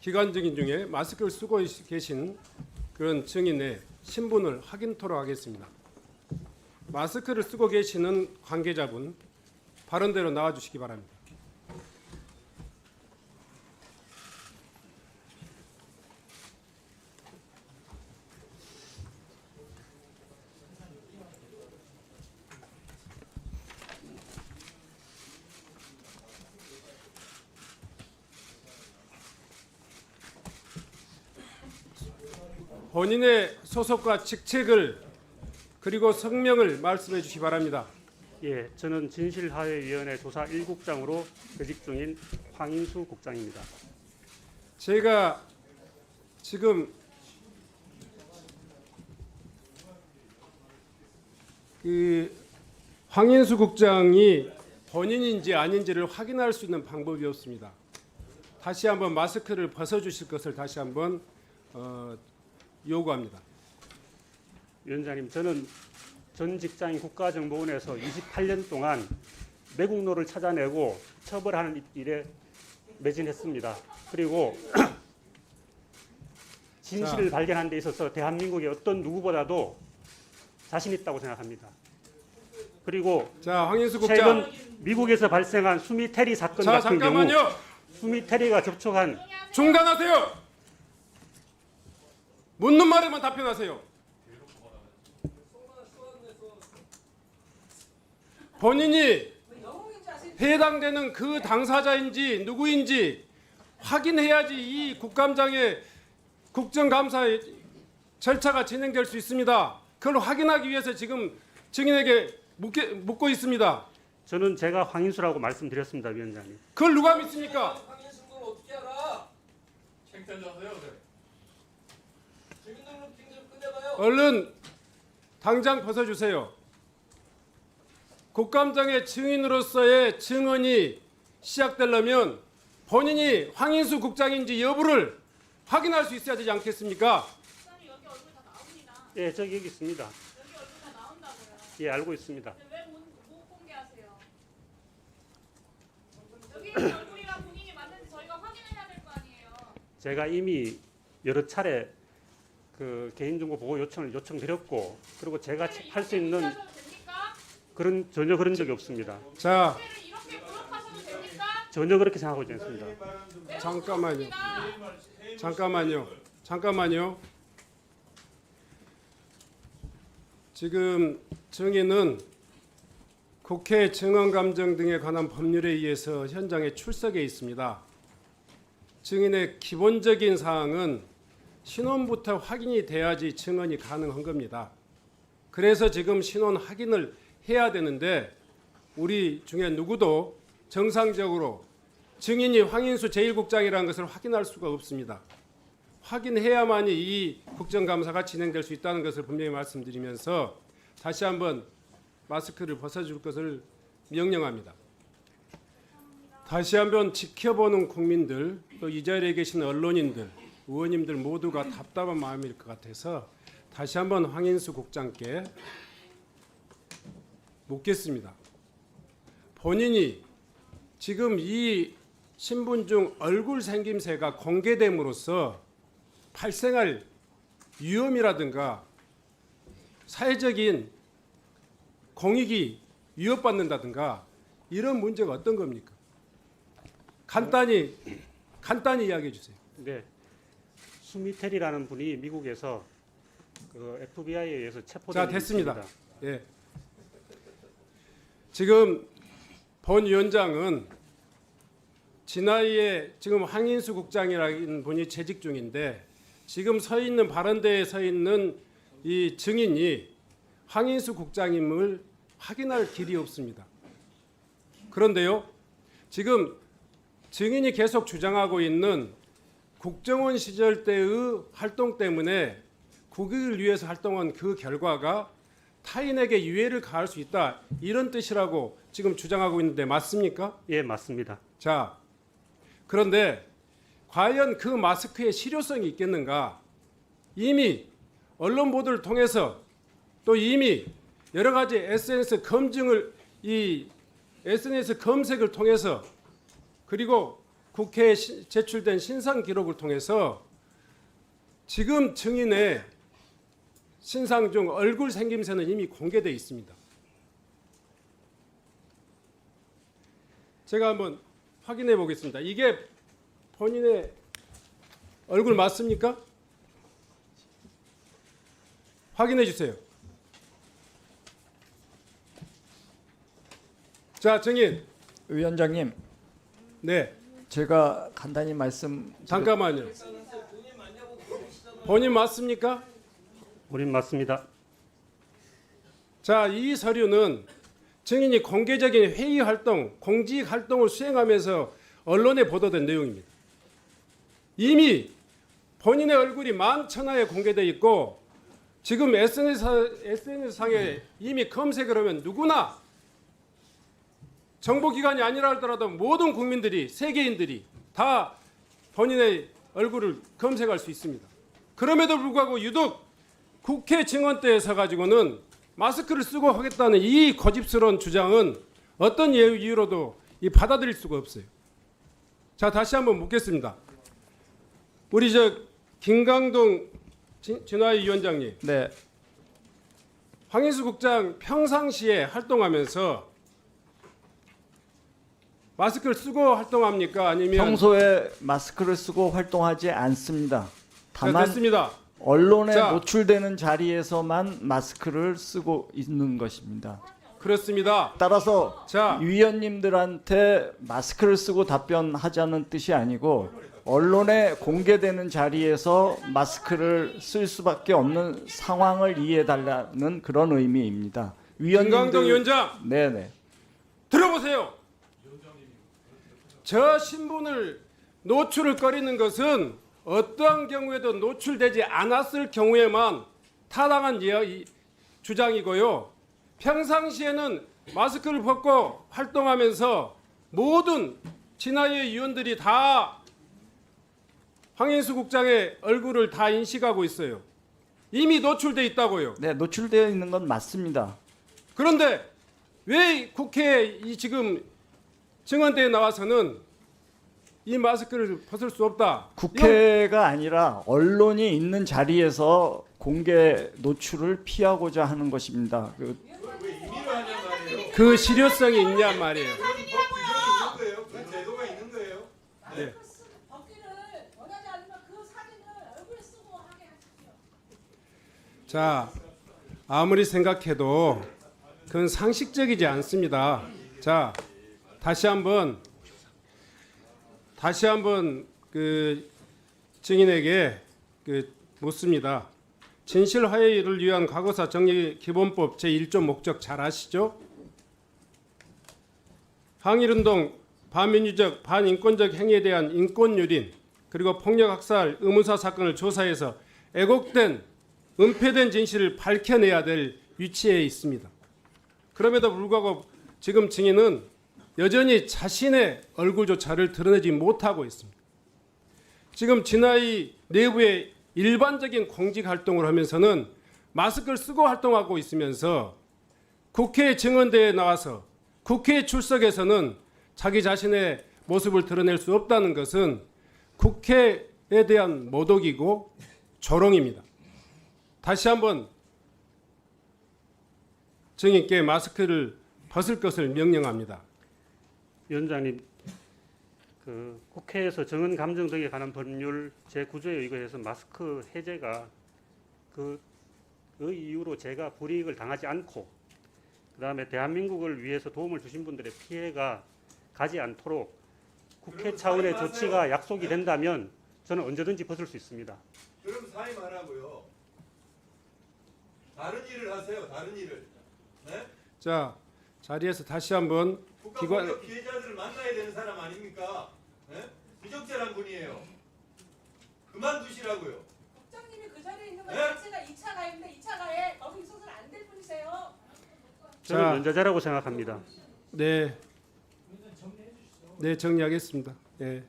기관 증인 중에 마스크를 쓰고 계신 그런 증인의 신분을 확인토록 하겠습니다. 마스크를 쓰고 계시는 관계자분 발언대로 나와 주시기 바랍니다. 본인의 소속과 직책을 그리고 성명을 말씀해 주시 기 바랍니다. 예, 저는 진실화해위원회 조사 1국장으로 재직 중인 황인수 국장입니다. 제가 지금 그 황인수 국장이 본인인지 아닌지를 확인할 수 있는 방법이 없습니다. 다시 한번 마스크를 벗어 주실 것을 다시 한번 어, 요구합니다. 위원장님, 저는 전 직장인 국가정보원에서 28년 동안 매국노를 찾아내고 처벌하는 일에 매진했습니다. 그리고 진실을 발견하는 데 있어서 대한민국의 어떤 누구보다도 자신 있다고 생각합니다. 그리고 자, 황인수 국장. 최근 미국에서 발생한 수미 테리 사건 자, 같은 경우 잠깐만요. 수미 테리가 접촉한 중단하세요. 묻는 말에만 답변하세요. 본인이 해당되는 그 당사자인지 누구인지 확인해야지 이 국감장의 국정감사의 절차가 진행될 수 있습니다. 그걸 확인하기 위해서 지금 증인에게 묻게, 묻고 있습니다. 저는 제가 황인수라고 말씀드렸습니다, 위원장님. 그걸 누가 믿습니까? 황인수는 걸 어떻게 알아? 창피하세요, 그래. 증인들로 핑계를 끝내봐요. 얼른 당장 벗어주세요. 국감장의 증인으로서의 증언이 시작되려면 본인이 황인수 국장인지 여부를 확인할 수 있어야 되지 않겠습니까? 국장님 여기 얼굴 다 나옵니다. 예, 저기 여기 있습니다. 여기 얼굴 다 나온다고요. 예, 알고 있습니다. 근데 왜 못, 못 공개하세요? 여기 있는 얼굴이랑 본인이 맞는지 저희가 확인해야 될 거 아니에요. 제가 이미 여러 차례 그 개인정보 보호 요청을 요청드렸고 그리고 제가 할 수 있는? 그런 전혀 그런 적이 없습니다. 자? 전혀 그렇게 생각하고 있지 않습니다. 잠깐만요. 나 잠깐만요. 잠깐만요. 지금 증인은 국회 증언감정 등에 관한 법률에 의해서 현장에 출석해 있습니다. 증인의 기본적인 사항은 신원부터 확인이 돼야지 증언이 가능한 겁니다. 그래서 지금 신원 확인을 해야 되는데 우리 중에 누구도 정상적으로 증인이 황인수 제1국장이라는 것을 확인할 수가 없습니다. 확인해야만이 이 국정감사가 진행될 수 있다는 것을 분명히 말씀드리면서 다시 한번 마스크를 벗어줄 것을 명령합니다. 다시 한번 지켜보는 국민들 또 이 자리에 계신 언론인들 의원님들 모두가 답답한 마음일 것 같아서 다시 한번 황인수 국장께 묻겠습니다. 본인이 지금 이 신분 중 얼굴 생김새가 공개됨으로써 발생할 위험이라든가 사회적인 공익이 위협받는다든가 이런 문제가 어떤 겁니까? 간단히 간단히 이야기해 주세요. 네. 수미텔이라는 분이 미국에서 그 FBI에 의해서 체포된 자, 됐습니다. 예. 지금 본 위원장은 진화위에 지금 황인수 국장이라는 분이 재직 중인데 지금 서 있는 발언대에 서 있는 이 증인이 황인수 국장임을 확인할 길이 없습니다. 그런데요, 지금 증인이 계속 주장하고 있는 국정원 시절 때의 활동 때문에 국익을 위해서 활동한 그 결과가 타인에게 유해를 가할 수 있다 이런 뜻이라고 지금 주장하고 있는데 맞습니까? 예, 맞습니다. 자, 그런데 과연 그 마스크의 실효성이 있겠는가? 이미 언론 보도를 통해서 또 이미 여러 가지 SNS 검증을 이 SNS 검색을 통해서 그리고 국회에 시- 제출된 신상 기록을 통해서 지금 증인의 신상 중 얼굴 생김새는 이미 공개되어 있습니다. 제가 한번 확인해 보겠습니다. 이게 본인의 얼굴 맞습니까? 확인해 주세요. 자, 증인. 위원장님, 네. 제가 간단히 말씀 잠깐만요. 본인 맞습니까? 우린 맞습니다. 자, 이 서류는 증인이 공개적인 회의 활동, 공직 활동을 수행하면서 언론에 보도된 내용입니다. 이미 본인의 얼굴이 만천하에 공개돼 있고 지금 SNS, SNS상에 이미 검색을 하면 누구나 정보기관이 아니라 하더라도 모든 국민들이 세계인들이 다 본인의 얼굴을 검색할 수 있습니다. 그럼에도 불구하고 유독 국회 증언대에 서 가지고는 마스크를 쓰고 하겠다는 이 고집스러운 주장은 어떤 이유- 이유로도 이 받아들일 수가 없어요. 자 다시 한번 묻겠습니다. 우리 저 김강동 진- 진화의 위원장님, 네, 황인수 국장 평상시에 활동하면서 마스크를 쓰고 활동합니까? 아니면 평소에 마스크를 쓰고 활동하지 않습니다. 자, 다만 됐습니다. 언론에 자. 노출되는 자리에서만 마스크를 쓰고 있는 것입니다. 그렇습니다. 따라서 자. 위원님들한테 마스크를 쓰고 답변하자는 뜻이 아니고 언론에 공개되는 자리에서 마스크를 쓸 수밖에 없는 상황을 이해해 달라는 그런 의미입니다. 위원님들 위원장 네네. 들어보세요. 저 신분을 노출을 꺼리는 것은 어떠한 경우에도 노출되지 않았을 경우에만 타당한 이- 주장이고요. 평상시에는 마스크를 벗고 활동하면서 모든 진화의 위원들이 다 황인수 국장의 얼굴을 다 인식하고 있어요. 이미 노출돼 있다고요. 네, 노출되어 있는 건 맞습니다. 그런데 왜 국회에 이 지금 증언대에 나와서는 이 마스크를 벗을 수 없다. 국회가 아니라 언론이 있는 자리에서 공개 노출을 피하고자 하는 것입니다. 그 그 실효성이 있냐 말이에요. 제도가 있는 거예요. 자, 아무리 생각해도 그건 상식적이지 않습니다. 자, 다시 한번 다시 한번 그 증인에게 그 묻습니다. 진실 화해를 위한 과거사 정리 기본법 제1조 목적 잘 아시죠? 항일운동 반민주적 반인권적 행위에 대한 인권유린 그리고 폭력 학살 의문사 사건을 조사해서 애곡된 은폐된 진실을 밝혀내야 될 위치에 있습니다. 그럼에도 불구하고 지금 증인은 여전히 자신의 얼굴조차를 드러내지 못하고 있습니다. 지금 진화의 내부의 일반적인 공직 활동을 하면서는 마스크를 쓰고 활동하고 있으면서 국회 증언대에 나와서 국회에 출석해서는 자기 자신의 모습을 드러낼 수 없다는 것은 국회에 대한 모독이고 조롱입니다. 다시 한번 증인께 마스크를 벗을 것을 명령합니다. 위원장님, 그 국회에서 정은 감정 등에 관한 법률 제9조에 의거해서 마스크 해제가 그, 그 이유로 제가 불이익을 당하지 않고 그다음에 대한민국을 위해서 도움을 주신 분들의 피해가 가지 않도록 국회 차원의 조치가 약속이 된다면 저는 언제든지 벗을 수 있습니다. 그럼 사임하라고요. 다른 일을 하세요. 다른 일을. 네? 자 자리에서 다시 한번 기관- 국가공격 피해자들을 만나야 되는 사람 아닙니까? 네? 부적절한 분이에요. 그만두시라고요. 국장님이 그 자리에 있는 것 네? 자체가 2차 가해인데 2차 가해 거기 있어서는 안 될 분이세요. 저는 자. 연자자라고 생각합니다. 네, 네 정리하겠습니다. 네.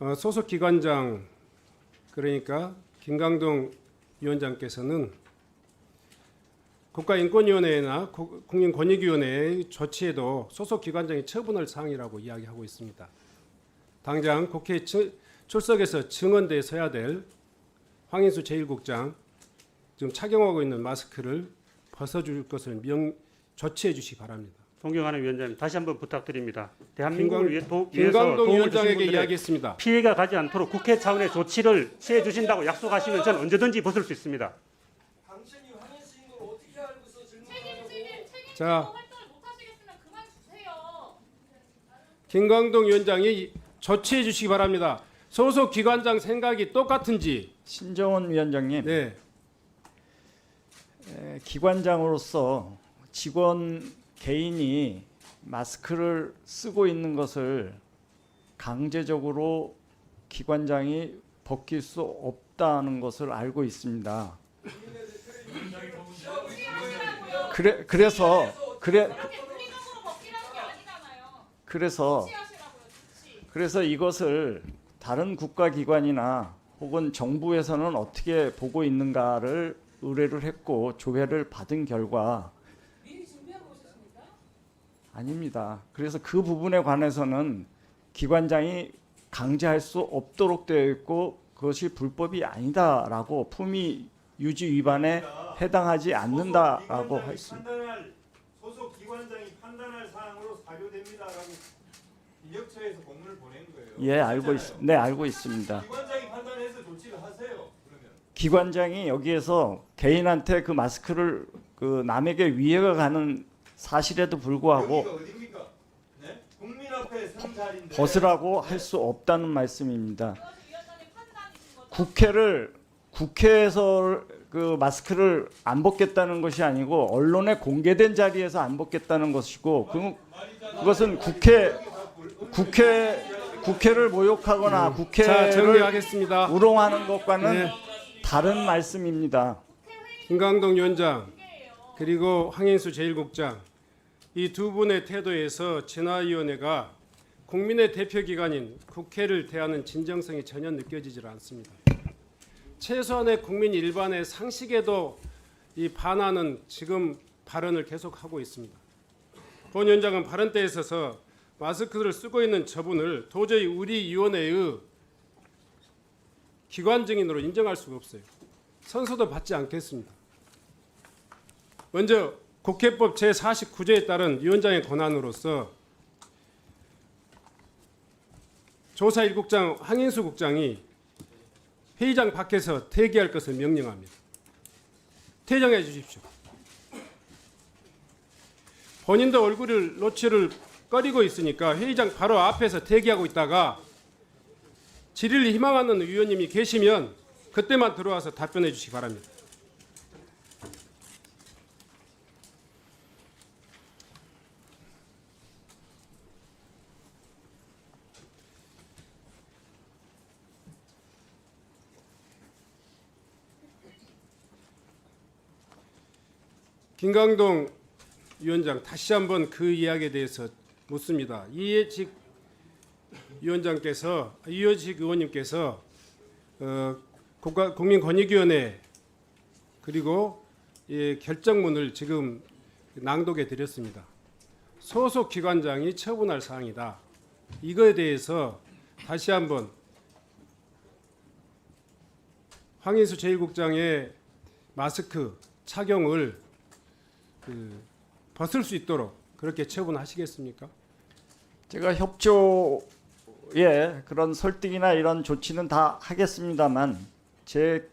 어, 소속 기관장 그러니까 김강동 위원장께서는 국가인권위원회나 국- 국민권익위원회의 조치에도 소속 기관장이 처분할 사항이라고 이야기하고 있습니다. 당장 국회 처- 출석에서 증언대에 서야 될 황인수 제1국장 지금 착용하고 있는 마스크를 벗어줄 것을 명 조치해 주시기 바랍니다. 존경하는 위원장님 다시 한번 부탁드립니다. 대한민국을 김광- 위해 도, 위해서 도움을 위원장에게 이야기했습니다. 피해가 가지 않도록 국회 차원의 조치를 취해 주신다고 약속하시면 저는 언제든지 벗을 수 있습니다. 당신이 황인수인 걸 어떻게 알고서 질문하냐고. 책임지면 책임지고 자. 김광동 위원장이 조치해 주시기 바랍니다. 소속 기관장 생각이 똑같은지 신정원 위원장님, 네. 에, 기관장으로서 직원 개인이 마스크를 쓰고 있는 것을 강제적으로 기관장이 벗길 수 없다는 것을 알고 있습니다. 그래 그래서 그래. 그래서. 그래서 이것을 다른 국가기관이나 혹은 정부에서는 어떻게 보고 있는가를 의뢰를 했고 조회를 받은 결과? 아닙니다. 그래서 그 부분에 관해서는 기관장이 강제할 수 없도록 되어 있고 그것이 불법이 아니다라고 품위 유지 위반에 해당하지 않는다라고 했습니다. 소속 기관장이 판단할 사항으로 사료됩니다라고 인력처에서 공문을 보낸 거예요. 예, 알고 있. 네 알고 있습니다. 기관장이 판단해서 조치를 하세요. 그러면 기관장이 여기에서 개인한테 그 마스크를 그 남에게 위해가 가는 사실에도 불구하고 여기가 어디입니까? 네? 국민 앞에 선 자리인데 벗으라고 할 수 없다는 말씀입니다. 그것이 위원장님 판단이신 거죠? 국회를 국회에서 그 마스크를 안 벗겠다는 것이 아니고 언론에 공개된 자리에서 안 벗겠다는 것이고 그, 그것은 국회 국회 국회를 모욕하거나 자 국회를 정리하겠습니다. 우롱하는 것과는 네. 다른 말씀입니다. 김광동 위원장. 그리고 황인수 제1국장 이 두 분의 태도에서 진화위원회가 국민의 대표 기관인 국회를 대하는 진정성이 전혀 느껴지질 않습니다. 최소한의 국민 일반의 상식에도 이 반하는 지금 발언을 계속하고 있습니다. 본 위원장은 발언 때에 있어서 마스크를 쓰고 있는 저분을 도저히 우리 위원회의 기관 증인으로 인정할 수가 없어요. 선서도 받지 않겠습니다. 먼저 국회법 제49조에 따른 위원장의 권한으로서 조사 1국장 황인수 국장이 회의장 밖에서 대기할 것을 명령합니다. 퇴장해 주십시오. 본인도 얼굴을 노출을 꺼리고 있으니까 회의장 바로 앞에서 대기하고 있다가 질의를 희망하는 위원님이 계시면 그때만 들어와서 답변해 주시기 바랍니다. 김강동 위원장 다시 한번 그 이야기에 대해서 묻습니다. 이해직 위원장께서 이해직 의원님께서 어, 국가 국민권익위원회 그리고 이 결정문을 지금 낭독해 드렸습니다. 소속 기관장이 처분할 사항이다. 이거에 대해서 다시 한번 황인수 제1국장의 마스크 착용을 그 벗을 수 있도록 그렇게 처분하시겠습니까? 제가 협조에 그런 설득이나 이런 조치는 다 하겠습니다만 제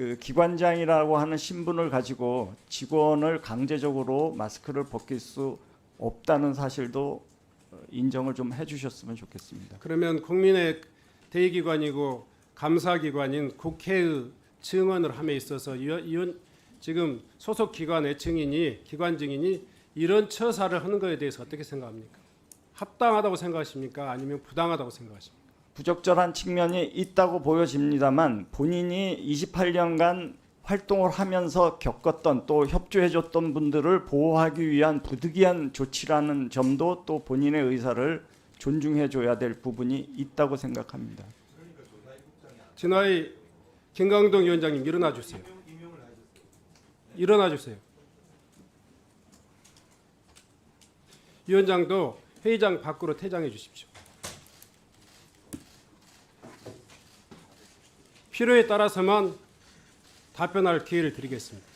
그 기관장이라고 하는 신분을 가지고 직원을 강제적으로 마스크를 벗길 수 없다는 사실도 어, 인정을 좀 해주셨으면 좋겠습니다. 그러면 국민의 대기관이고 감사기관인 국회의 증언을 함에 있어서 위원- 지금 소속 기관의 증인이 기관 증인이 이런 처사를 하는 것에 대해서 어떻게 생각합니까? 합당하다고 생각하십니까? 아니면 부당하다고 생각하십니까? 부적절한 측면이 있다고 보여집니다만 본인이 28년간 활동을 하면서 겪었던 또 협조해줬던 분들을 보호하기 위한 부득이한 조치라는 점도 또 본인의 의사를 존중해줘야 될 부분이 있다고 생각합니다. 진화의 김강동 위원장님 일어나 주세요. 일어나 주세요. 위원장도 회의장 밖으로 퇴장해 주십시오. 필요에 따라서만 답변할 기회를 드리겠습니다.